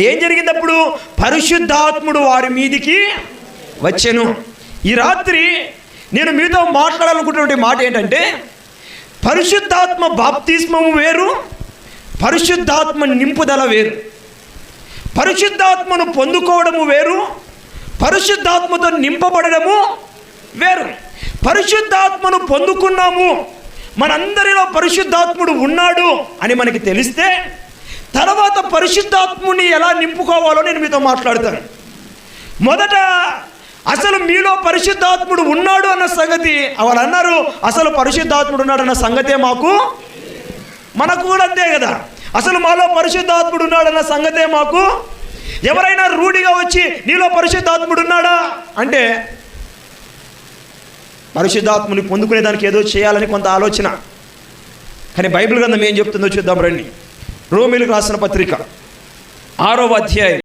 ఏం జరిగిందప్పుడు? పరిశుద్ధాత్ముడు వారి మీదికి వచ్చెను. ఈ రాత్రి నేను మీతో మాట్లాడాలనుకున్నటువంటి మాట ఏంటంటే పరిశుద్ధాత్మ బాప్తిస్మము వేరు పరిశుద్ధాత్మ నింపుదల వేరు. పరిశుద్ధాత్మను పొందుకోవడము వేరు పరిశుద్ధాత్మతో నింపబడము వేరు. పరిశుద్ధాత్మను పొందుకున్నాము మనందరిలో పరిశుద్ధాత్ముడు ఉన్నాడు అని మనకి తెలిస్తే తర్వాత పరిశుద్ధాత్ముని ఎలా నింపుకోవాలో నేను మీతో మాట్లాడతాను. మొదట అసలు మీలో పరిశుద్ధాత్ముడు ఉన్నాడు అన్న సంగతి వాళ్ళు అన్నారు అసలు పరిశుద్ధాత్ముడు ఉన్నాడు అన్న సంగతే మాకు మనకు కూడా అంతే కదా. అసలు మాలో పరిశుద్ధాత్ముడు ఉన్నాడన్న సంగతే మాకు ఎవరైనా రూఢిగా వచ్చి నీలో పరిశుద్ధాత్ముడు ఉన్నాడా? అంటే పరిశుద్ధాత్ముని పొందుకునేదానికి ఏదో చేయాలని కొంత ఆలోచన. కానీ బైబిల్ గ్రంథం ఏం చెప్తుందో చూద్దాం రండి. రోమిలకు రాసిన పత్రిక. ఆరో అధ్యాయం.